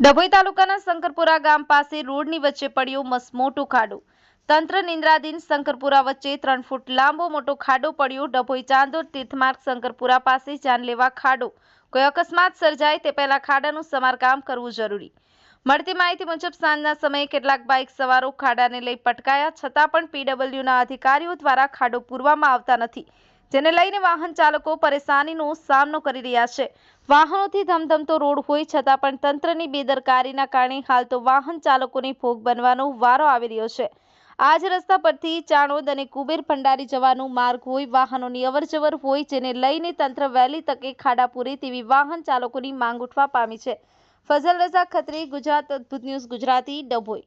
ડભોઈ તાલુકાના શંકરપુરા ગામ પાસે રોડની વચ્ચે પડ્યો મસમોટો ખાડો. તંત્ર નિંદ્રાધીન શંકરપુરા વચ્ચે ત્રણ ફૂટ લાંબો મોટો ખાડો પડ્યો. ડભોઈ ચાંદોર તીર્થમાર્ગ શંકરપુરા પાસે જાનલેવા ખાડો. કોઈ અકસ્માત સર્જાય તે પહેલા ખાડાનું સમારકામ કરવું જરૂરી. મળતી માહિતી મુજબ સાંજના સમયે કેટલાક બાઇક સવારો ખાડાને લઈ પટકાયા. છતાં પણ પીડબ્લ્યુના અધિકારીઓ દ્વારા ખાડો પૂરવામાં આવતા નથી. જેને લઈને વાહન ચાલકો પરેશાનીનો સામનો કરી રહ્યા છે. વાહનોથી ધમધમતો રોડ હોય છતાં પણ તંત્રની બેદરકારીના કારણે હાલ તો વાહન ચાલકોને ભોગ બનવાનો વારો આવી રહ્યો છે. આજ રસ્તા પરથી ચાણોદ અને કુબેર ભંડારી જવાનો માર્ગ હોય, વાહનોની અવરજવર હોય, જેને લઈને તંત્ર વહેલી તકે ખાડા પૂરે તેવી વાહન ચાલકોની માંગ ઉઠવા પામી છે. ફઝલ રઝા ખત્રી, ગુજરાત, અદ્ભુત ન્યૂઝ, ગુજરાતી ડભોઈ.